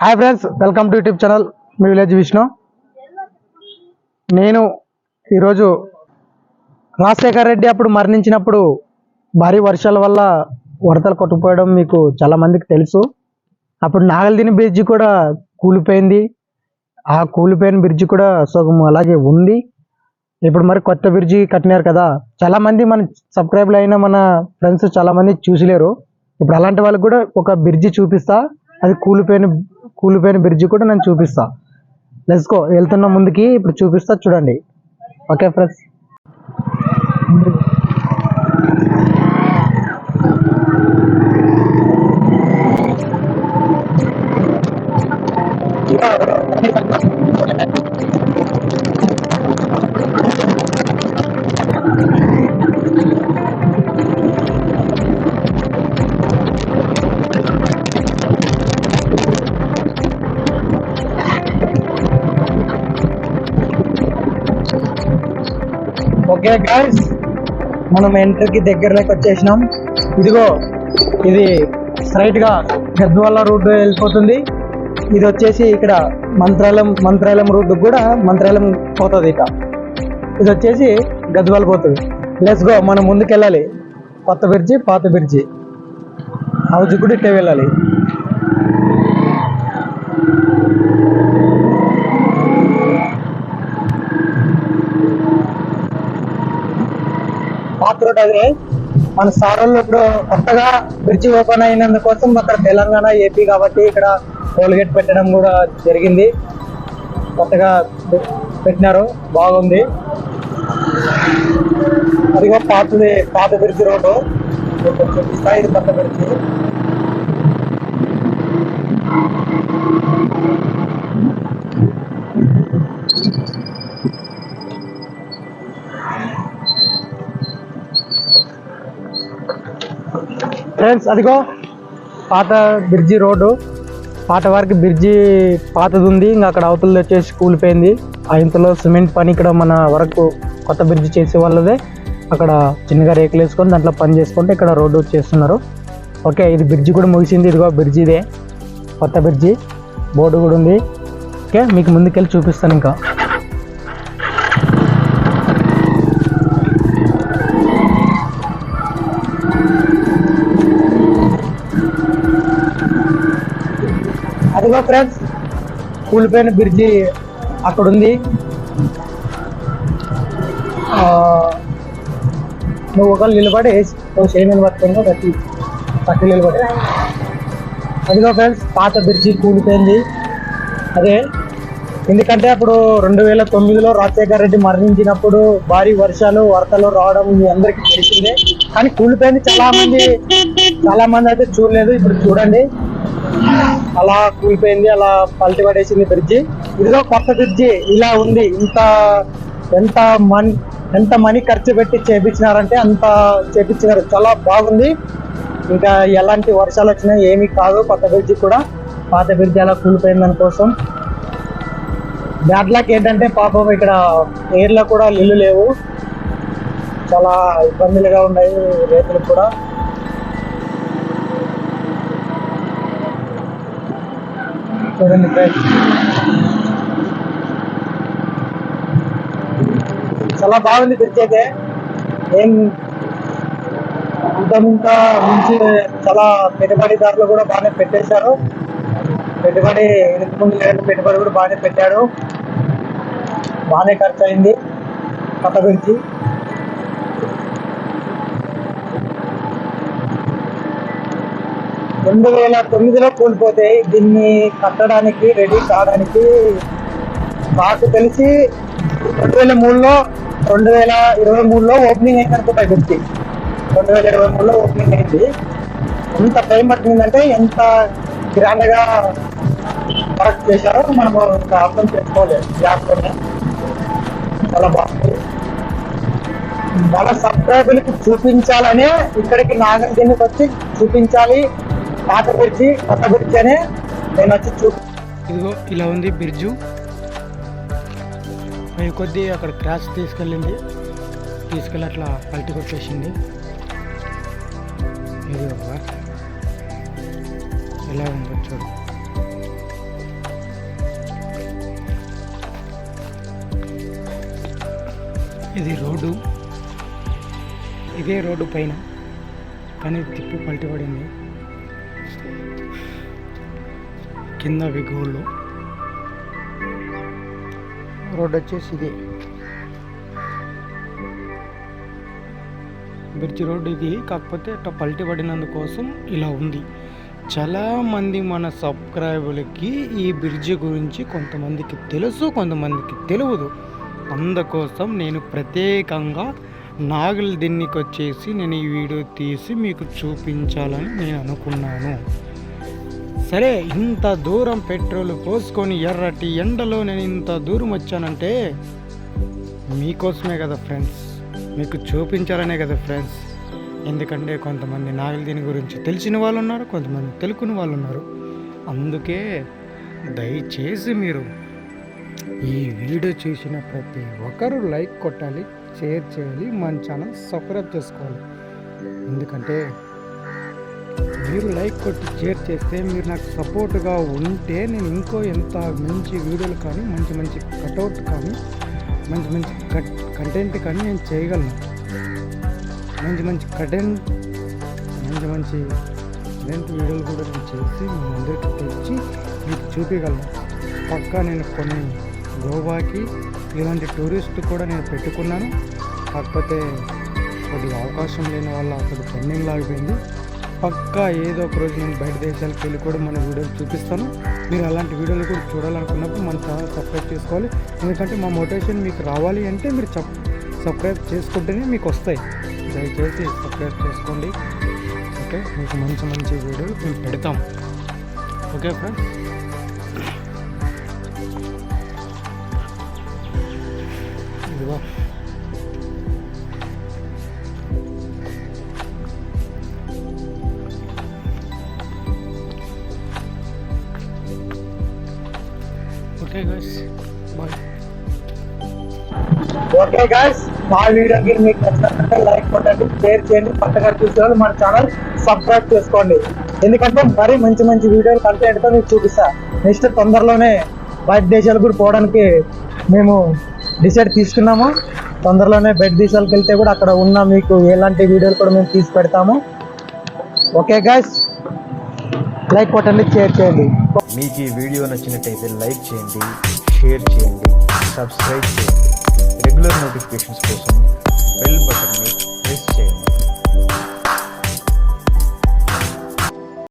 Hi friends welcome to YouTube channel me village Vishnu. నేను ఈరోజు రాజశేఖర్ రెడ్డి అప్పుడు మరణించినప్పుడు భారీ వర్షాల వల్ల వరదలు కొట్టుకుపోవడం మీకు చాలా మందికి తెలుసు. అప్పుడు నాగల్దిని బ్రిడ్జి కూడా కూలిపోయింది. ఆ కూలిపోయిన బ్రిడ్జి కూడా సగం అలాగే ఉంది. ఇప్పుడు మరి కొత్త బ్రిడ్జి కట్టినారు కదా. చాలా మంది మన సబ్స్క్రైబ్ అయిన మన ఫ్రెండ్స్ చాలా మంది చూసిలేరు. ఇప్పుడు అలాంటి వాళ్ళకి కూడా ఒక బ్రిడ్జి చూపిస్తా. అది కూలిపోయిన కూలిపోయిన బ్రిడ్జి కూడా నేను చూపిస్తా. లెస్కో వెళ్తున్న ముందుకి ఇప్పుడు చూపిస్తా చూడండి. ఓకే ఫ్రెండ్స్ ఓకే గాయస్ మనం ఎంట్రీకి దగ్గరలోకి వచ్చేసినాం. ఇదిగో ఇది స్ట్రైట్గా గద్వాల రూట్ వెళ్ళిపోతుంది. ఇది వచ్చేసి ఇక్కడ మంత్రాలయం మంత్రాలయం రూట్ కూడా మంత్రాలయం పోతుంది ఇక. ఇది వచ్చేసి గద్వాల పోతుంది. ప్లస్ గో మనం ముందుకు వెళ్ళాలి కొత్త బ్రిడ్జి పాత బ్రిడ్జి హౌజ్ కూడా ఇట్టే వెళ్ళాలి. పాత రోడ్ అది మన సారోళ్ళు ఇప్పుడు కొత్తగా బ్రిడ్జి ఓపెన్ అయినందుకోసం అక్కడ తెలంగాణ ఏపీ కాబట్టి ఇక్కడ టోల్గేట్ పెట్టడం కూడా జరిగింది. కొత్తగా పెట్టినారు. బాగుంది. అదిగో పాతది పాత బ్రిడ్జి రోడ్డు. చూపిస్తా ఇది కొత్త బ్రిడ్జి ఫ్రెండ్స్ అదిగో పాత బ్రిడ్జి రోడ్డు. పాత వారికి బ్రిడ్జి పాతది ఉంది ఇంకా అక్కడ అవతల వచ్చేసి కూలిపోయింది ఆ ఇంతలో సిమెంట్ పని ఇక్కడ మన వరకు కొత్త బ్రిడ్జి చేసే వాళ్ళదే. అక్కడ చిన్నగా రేకులు వేసుకొని దాంట్లో పని చేసుకుంటే ఇక్కడ రోడ్డు చేస్తున్నారు ఓకే ఇది బ్రిడ్జి కూడా ముగిసింది. ఇదిగో బ్రిడ్జి ఇదే. కొత్త బ్రిడ్జి. బోర్డు కూడా ఉంది. ఓకే మీకు ముందుకెళ్ళి చూపిస్తాను ఇంకా. అదిగో ఫ్రెండ్స్ కూలిపోయిన బ్రిడ్జి అక్కడ ఉంది నువ్వు ఒకళ్ళు నిలబడి నువ్వు చేయమని పట్టుకుంటా పట్టి నిలబడి. అదిగో ఫ్రెండ్స్ పాత బ్రిడ్జి కూలిపోయింది. అదే ఎందుకంటే అప్పుడు రెండు వేల తొమ్మిదిలో రాజశేఖర రెడ్డి మరణించినప్పుడు భారీ వర్షాలు వరదలు రావడం మీ అందరికీ తెలిసిందే. కానీ కూలిపోయింది చాలా మంది చాలా మంది అయితే చూడలేదు. ఇప్పుడు చూడండి. అలా కూలిపోయింది అలా పల్టి పడేసింది బ్రిడ్జి. ఇదిగో కొత్త బ్రిడ్జి ఇలా ఉంది. ఇంత ఎంత మనీ ఎంత మనీ ఖర్చు పెట్టి చేపించినారంటే అంత చేపించినారు. చాలా బాగుంది. ఇంకా ఎలాంటి వర్షాలు వచ్చినా ఏమీ కాదు కొత్త బ్రిడ్జి కూడా. పాత బ్రిడ్జి అలా కూలిపోయింది దానికోసం. బ్యాడ్ లక్ ఏంటంటే పాపం ఇక్కడ ఎయిర్లో కూడా ఇల్లు లేవు. చాలా ఇబ్బందులుగా ఉన్నాయి రైతులకు కూడా. చూడండి. ఫ్రెండ్స్ చాలా బాగుంది బ్రిడ్జ్ అయితే ఏం ఇంత మంచి చాలా పెట్టుబడిదారులు కూడా బాగానే పెట్టేశారు. పెట్టుబడి ఇంతకు ముందు లేని పెట్టుబడి కూడా బాగానే పెట్టాడు బాగానే ఖర్చు అయింది కథ గురించి. రెండు వేల తొమ్మిదిలో కూలిపోతే దీన్ని కట్టడానికి రెడీ కావడానికి నాకు తెలిసి రెండు వేల మూడులో రెండు వేల ఇరవై మూడులో ఓపెనింగ్ అయింది అనుకుంటా గుర్తి రెండు వేల ఇరవై మూడులో ఓపెనింగ్ అయింది. ఎంత టైం పట్టిందంటే ఎంత గ్రాండ్గా వర్క్ చేశారో మనము ఇంకా అర్థం చేసుకోలేదు జాగ్రత్తగా. చాలా బాగుంది. మన సబ్స్క్రైబర్లకు చూపించాలనే ఇక్కడికి నాగరికనికి వచ్చి చూపించాలి. పాత బ్రిడ్జి కొత్త బ్రిడ్జి అని నేను వచ్చి చూ ఇదిగో ఇలా ఉంది బ్రిడ్జు అవి కొద్ది అక్కడ క్రాష్ తీసుకెళ్ళింది. తీసుకెళ్ళి అట్లా పల్టి కొట్టేసింది ఇది ఒక ఎలా ఉందో చూడు. ఇది రోడ్డు. ఇదే రోడ్డు పైన. కానీ తిప్పి పల్టిపడింది. కింద విగుళ్ళు రోడ్డు వచ్చేసి ఇది. బ్రిడ్జ్ రోడ్డు ఇది కాకపోతే అట్లా పల్టి పడినందుకోసం ఇలా ఉంది. చాలా మంది మన సబ్స్క్రైబర్లకి ఈ బ్రిడ్జ్ గురించి కొంతమందికి తెలుసు కొంతమందికి తెలియదు అందుకోసం నేను ప్రత్యేకంగా నాగుల దిన్నికి వచ్చేసి నేను ఈ వీడియో తీసి మీకు చూపించాలని నేను అనుకున్నాను. సరే ఇంత దూరం పెట్రోల్ పోసుకొని ఎర్రటి ఎండలో నేను ఇంత దూరం వచ్చానంటే మీకోసమే కదా ఫ్రెండ్స్. మీకు చూపించాలనే కదా ఫ్రెండ్స్. ఎందుకంటే కొంతమంది నాగలి దీని గురించి తెలిసిన వాళ్ళు ఉన్నారు కొంతమంది తెలుకుని వాళ్ళు ఉన్నారు. అందుకే దయచేసి మీరు ఈ వీడియో చూసిన ప్రతి ఒక్కరూ లైక్ కొట్టాలి షేర్ చేయాలి మన ఛానల్ సబ్స్క్రైబ్ చేసుకోవాలి. ఎందుకంటే మీరు లైక్ కొట్టి షేర్ చేస్తే మీరు నాకు సపోర్ట్గా ఉంటే నేను ఇంకో ఎంత మంచి వీడియోలు కానీ మంచి మంచి కటౌట్ కానీ మంచి మంచి కట్ కంటెంట్ కానీ నేను చేయగలను. మంచి మంచి కంటెంట్ మంచి మంచి కంటెంట్ వీడియోలు కూడా నేను చేసి మీ అందరికీ తెచ్చి మీకు చూపించగలను. పక్కా నేను కొన్ని గోవాకి ఇలాంటి టూరిస్ట్ కూడా నేను పెట్టుకున్నాను. కాకపోతే కొద్దిగా అవకాశం లేని వల్ల అక్కడ పెండింగ్ లాగిపోయింది పక్కా ఏదో ఒక రోజు నేను బయట దేశాలకు వెళ్ళి కూడా మన వీడియోలు చూపిస్తాను. మీరు అలాంటి వీడియోలు కూడా చూడాలనుకున్నప్పుడు మన ఛానల్ సబ్స్క్రైబ్ చేసుకోవాలి. ఎందుకంటే మా మోటివేషన్ మీకు రావాలి అంటే మీరు చెప్ సబ్స్క్రైబ్ చేసుకుంటేనే మీకు వస్తాయి. దయచేసి సబ్స్క్రైబ్ చేసుకోండి. ఓకే? మీకు మంచి మంచి వీడియోలు మేము పెడతాం. Okay friends? Okay guys bye okay guys మా వీడియోకి మీకు నచ్చినట్లయితే లైక్ కొట్టండి షేర్ చేయండి కొత్తగా చూసే వాళ్ళు మన ఛానల్ సబ్స్క్రైబ్ చేసుకోండి. ఎందుకంటే మరీ మంచి మంచి వీడియోలు కంటెంట్తో మీకు చూపిస్తా. నెక్స్ట్ తొందరలోనే బయట దేశాలకు కూడా పోవడానికి మేము డిసైడ్ తీసుకున్నాము. తొందరలోనే బయట దేశాలకు వెళ్తే కూడా అక్కడ ఉన్న మీకు ఎలాంటి వీడియోలు కూడా మేము తీసి పెడతాము. ఓకే గైస్ లైక్ బటన్ని షేర్ చేయండి. మీకు ఈ వీడియో నచ్చినట్టయితే లైక్ చేయండి షేర్ చేయండి సబ్స్క్రైబ్ చేయండి. రెగ్యులర్ నోటిఫికేషన్స్ కోసం బెల్ బటన్ని